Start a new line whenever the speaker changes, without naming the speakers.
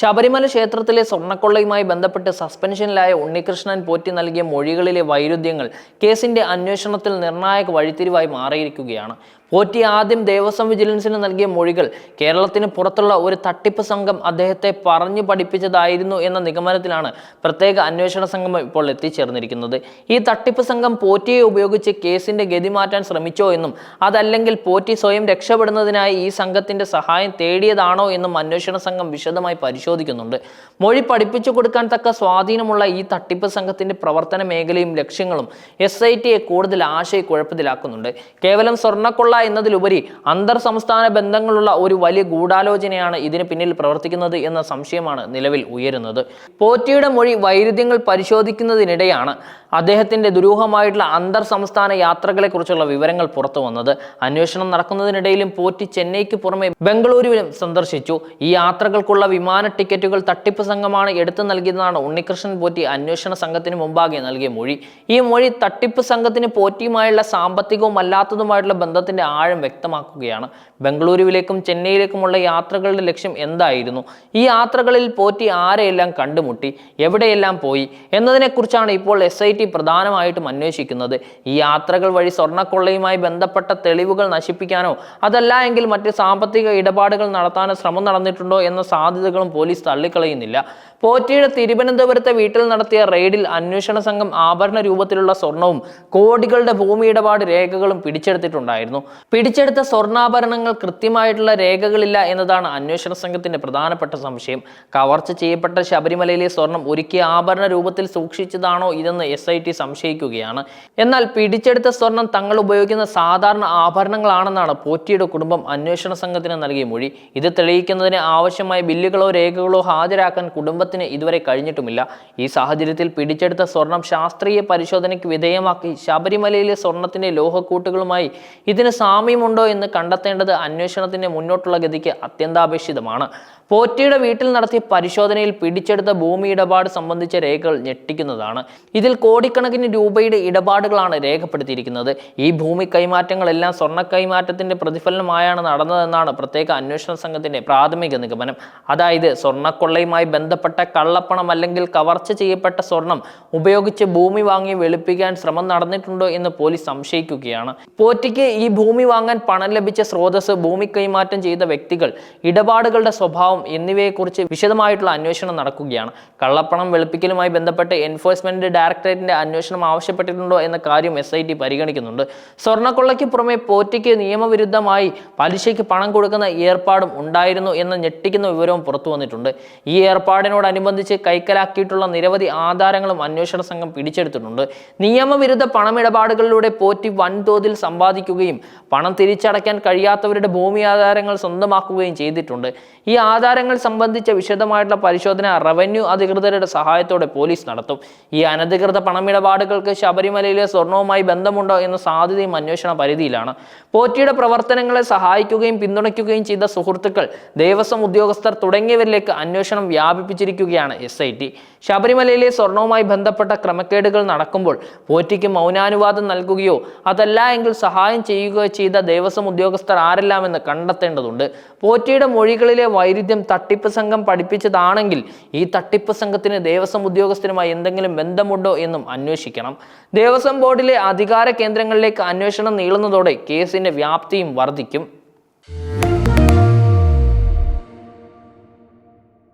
ശബരിമല ക്ഷേത്രത്തിലെ സ്വർണക്കൊള്ളയുമായി ബന്ധപ്പെട്ട് സസ്പെൻഷനിലായ ഉണ്ണികൃഷ്ണൻ പോറ്റി നൽകിയ മൊഴികളിലെ വൈരുദ്ധ്യങ്ങൾ കേസിന്റെ അന്വേഷണത്തിൽ നിർണായക വഴിത്തിരിവായി മാറിയിരിക്കുകയാണ്. പോറ്റി ആദ്യം ദേവസ്വം വിജിലൻസിന് നൽകിയ മൊഴികൾ കേരളത്തിന് പുറത്തുള്ള ഒരു തട്ടിപ്പ് സംഘം അദ്ദേഹത്തെ പറഞ്ഞു പഠിപ്പിച്ചതായിരുന്നു എന്ന നിഗമനത്തിലാണ് പ്രത്യേക അന്വേഷണ സംഘം ഇപ്പോൾ എത്തിച്ചേർന്നിരിക്കുന്നത്. ഈ തട്ടിപ്പ് സംഘം പോറ്റിയെ ഉപയോഗിച്ച് കേസിന്റെ ഗതി മാറ്റാൻ ശ്രമിച്ചോ എന്നും അതല്ലെങ്കിൽ പോറ്റി സ്വയം രക്ഷപ്പെടുന്നതിനായി ഈ സംഘത്തിന്റെ സഹായം തേടിയതാണോ എന്നും അന്വേഷണ സംഘം വിശദമായി പരിശോധിക്കുന്നുണ്ട്. മൊഴി പഠിപ്പിച്ചു കൊടുക്കാൻ തക്ക സ്വാധീനമുള്ള ഈ തട്ടിപ്പ് സംഘത്തിന്റെ പ്രവർത്തന മേഖലയും ലക്ഷ്യങ്ങളും എസ് ഐ ടിയെ കൂടുതൽ ആശയക്കുഴപ്പത്തിലാക്കുന്നുണ്ട്. കേവലം സ്വർണക്കൊള്ള എന്നതിലുപരി അന്തർ സംസ്ഥാന ബന്ധങ്ങളുള്ള ഒരു വലിയ ഗൂഢാലോചനയാണ് ഇതിന് പിന്നിൽ പ്രവർത്തിക്കുന്നത് എന്ന സംശയമാണ് നിലവിൽ ഉയരുന്നത്. പോറ്റിയുടെ മൊഴി വൈരുദ്ധ്യങ്ങൾ പരിശോധിക്കുന്നതിനിടെയാണ് അദ്ദേഹത്തിന്റെ ദുരൂഹമായിട്ടുള്ള അന്തർ സംസ്ഥാന യാത്രകളെക്കുറിച്ചുള്ള വിവരങ്ങൾ പുറത്തു വന്നത്. അന്വേഷണം നടക്കുന്നതിനിടയിലും പോറ്റി ചെന്നൈക്ക് പുറമെ ബംഗളൂരുവിലും സന്ദർശിച്ചു. ഈ യാത്രകൾക്കുള്ള വിമാന ടിക്കറ്റുകൾ തട്ടിപ്പ് സംഘമാണ് എടുത്തു നൽകിയതെന്നാണ് ഉണ്ണികൃഷ്ണൻ പോറ്റി അന്വേഷണ സംഘത്തിന് മുമ്പാകെ നൽകിയ മൊഴി. ഈ മൊഴി തട്ടിപ്പ് സംഘത്തിന് പോറ്റിയുമായുള്ള സാമ്പത്തികവും അല്ലാത്തതുമായിട്ടുള്ള ബന്ധത്തിന്റെ ആഴം വ്യക്തമാക്കുകയാണ്. ബംഗളൂരുവിലേക്കും ചെന്നൈയിലേക്കുമുള്ള യാത്രകളുടെ ലക്ഷ്യം എന്തായിരുന്നു? ഈ യാത്രകളിൽ പോറ്റി ആരെയെല്ലാം കണ്ടുമുട്ടി? എവിടെയെല്ലാം പോയി? എന്നതിനെക്കുറിച്ചാണ് ഇപ്പോൾ എസ് ഐ ടി പ്രധാനമായിട്ടും അന്വേഷിക്കുന്നത്. ഈ യാത്രകൾ വഴി സ്വർണക്കൊള്ളയുമായി ബന്ധപ്പെട്ട തെളിവുകൾ നശിപ്പിക്കാനോ അതല്ല എങ്കിൽ മറ്റ് സാമ്പത്തിക ഇടപാടുകൾ നടത്താനോ ശ്രമം നടന്നിട്ടുണ്ടോ എന്ന സാധ്യതകളും പോലീസ് തള്ളിക്കളയുന്നില്ല. പോറ്റിയുടെ തിരുവനന്തപുരത്തെ വീട്ടിൽ നടത്തിയ റെയ്ഡിൽ അന്വേഷണ സംഘം ആഭരണ രൂപത്തിലുള്ള സ്വർണവും കോടികളുടെ ഭൂമി ഇടപാട് രേഖകളും പിടിച്ചെടുത്തിട്ടുണ്ടായിരുന്നു. പിടിച്ചെടുത്ത സ്വർണാഭരണങ്ങൾ കൃത്യമായിട്ടുള്ള രേഖകളില്ല എന്നതാണ് അന്വേഷണ സംഘത്തിന്റെ പ്രധാനപ്പെട്ട സംശയം. കവർച്ച ചെയ്യപ്പെട്ട ശബരിമലയിലെ സ്വർണം ഒരുക്കിയ ആഭരണ രൂപത്തിൽ സൂക്ഷിച്ചതാണോ ഇതെന്ന് എസ് ഐ ടി സംശയിക്കുകയാണ്. എന്നാൽ പിടിച്ചെടുത്ത സ്വർണം തങ്ങൾ ഉപയോഗിക്കുന്ന സാധാരണ ആഭരണങ്ങളാണെന്നാണ് പോറ്റിയുടെ കുടുംബം അന്വേഷണ സംഘത്തിന് നൽകിയ മൊഴി. ഇത് തെളിയിക്കുന്നതിന് ആവശ്യമായ ബില്ലുകളോ രേഖകളോ ഹാജരാക്കാൻ കുടുംബത്തിന് ഇതുവരെ കഴിഞ്ഞിട്ടുമില്ല. ഈ സാഹചര്യത്തിൽ പിടിച്ചെടുത്ത സ്വർണം ശാസ്ത്രീയ പരിശോധനയ്ക്ക് വിധേയമാക്കി ശബരിമലയിലെ സ്വർണത്തിന്റെ ലോഹക്കൂട്ടുകളുമായി ഇതിന് സാമ്യമുണ്ടോ എന്ന് കണ്ടെത്തേണ്ടത് അന്വേഷണത്തിന്റെ മുന്നോട്ടുള്ള ഗതിക്ക് അത്യന്താപേക്ഷിതമാണ്. പോറ്റിയുടെ വീട്ടിൽ നടത്തിയ പരിശോധനയിൽ പിടിച്ചെടുത്ത ഭൂമി ഇടപാട് സംബന്ധിച്ച രേഖകൾ ഞെട്ടിക്കുന്നതാണ്. ഇതിൽ കോടിക്കണക്കിന് രൂപയുടെ ഇടപാടുകളാണ് രേഖപ്പെടുത്തിയിരിക്കുന്നത്. ഈ ഭൂമി കൈമാറ്റങ്ങളെല്ലാം സ്വർണ കൈമാറ്റത്തിന്റെ പ്രതിഫലനമായാണ് നടന്നതെന്നാണ് പ്രത്യേക അന്വേഷണ സംഘത്തിന്റെ പ്രാഥമിക നിഗമനം. അതായത് സ്വർണക്കൊള്ളയുമായി ബന്ധപ്പെട്ട കള്ളപ്പണം അല്ലെങ്കിൽ കവർച്ച ചെയ്യപ്പെട്ട സ്വർണം ഉപയോഗിച്ച് ഭൂമി വാങ്ങി വെളുപ്പിക്കാൻ ശ്രമം നടന്നിട്ടുണ്ടോ എന്ന് പോലീസ് സംശയിക്കുകയാണ്. പോറ്റിക്ക് ഈ ഭൂമി വാങ്ങാൻ പണം ലഭിച്ച സ്രോതസ് ഭൂമി കൈമാറ്റം ചെയ്ത വ്യക്തികൾ ഇടപാടുകളുടെ സ്വഭാവം എന്നിവയെക്കുറിച്ച് വിശദമായിട്ടുള്ള അന്വേഷണം നടക്കുകയാണ്. കള്ളപ്പണം വെളുപ്പിക്കലുമായി ബന്ധപ്പെട്ട് എൻഫോഴ്സ്മെന്റ് ഡയറക്ടറേറ്റിന്റെ അന്വേഷണം ആവശ്യപ്പെട്ടിട്ടുണ്ടോ എന്ന കാര്യം എസ് ഐ ടി പരിഗണിക്കുന്നുണ്ട്. സ്വർണക്കൊള്ളയ്ക്ക് പുറമെ പോറ്റയ്ക്ക് നിയമവിരുദ്ധമായി പലിശയ്ക്ക് പണം കൊടുക്കുന്ന ഏർപ്പാടും ഉണ്ടായിരുന്നു എന്ന് ഞെട്ടിക്കുന്ന വിവരവും പുറത്തു വന്നിട്ടുണ്ട്. ഈ ഏർപ്പാടിനോടനുബന്ധിച്ച് കൈക്കലാക്കിയിട്ടുള്ള നിരവധി ആധാരങ്ങളും അന്വേഷണ സംഘം പിടിച്ചെടുത്തിട്ടുണ്ട്. നിയമവിരുദ്ധ പണമിടപാടുകളിലൂടെ പോറ്റി വൻതോതിൽ സമ്പാദിക്കുകയും പണം തിരിച്ചടയ്ക്കാൻ കഴിയാത്തവരുടെ ഭൂമി ആധാരങ്ങൾ സ്വന്തമാക്കുകയും ചെയ്തിട്ടുണ്ട്. ഈ ആധാരങ്ങൾ സംബന്ധിച്ച വിശദമായിട്ടുള്ള പരിശോധന റവന്യൂ അധികൃതരുടെ സഹായത്തോടെ പോലീസ് നടത്തും. ഈ അനധികൃത പണമിടപാടുകൾക്ക് ശബരിമലയിലെ സ്വർണവുമായി ബന്ധമുണ്ടോ എന്ന സാധ്യതയും അന്വേഷണ പരിധിയിലാണ്. പോറ്റിയുടെ പ്രവർത്തനങ്ങളെ സഹായിക്കുകയും പിന്തുണയ്ക്കുകയും ചെയ്ത സുഹൃത്തുക്കൾ ദേവസ്വം ഉദ്യോഗസ്ഥർ തുടങ്ങിയവരിലേക്ക് അന്വേഷണം വ്യാപിപ്പിച്ചിരിക്കുകയാണ് എസ് ഐ ടി ശബരിമലയിലെ സ്വർണവുമായി ബന്ധപ്പെട്ട ക്രമക്കേടുകൾ നടക്കുമ്പോൾ പോറ്റിക്ക് മൗനാനുവാദം നൽകുകയോ അതല്ല എങ്കിൽ സഹായം ചെയ്യുകയോ ചെയ്ത ദേവസ്വം ഉദ്യോഗസ്ഥർ ആരെല്ലാമെന്ന് കണ്ടെത്തേണ്ടതുണ്ട്. പോറ്റിയുടെ മൊഴികളിലെ വൈരുദ്ധ്യം തട്ടിപ്പ് സംഘം പഠിപ്പിച്ചതാണെങ്കിൽ ഈ തട്ടിപ്പ് സംഘത്തിന് ദേവസ്വം ഉദ്യോഗസ്ഥരുമായി എന്തെങ്കിലും ബന്ധമുണ്ടോ എന്നും അന്വേഷിക്കണം. ദേവസ്വം ബോർഡിലെ അധികാര കേന്ദ്രങ്ങളിലേക്ക് അന്വേഷണം നീളുന്നതോടെ കേസിന്റെ വ്യാപ്തിയും വർദ്ധിക്കും.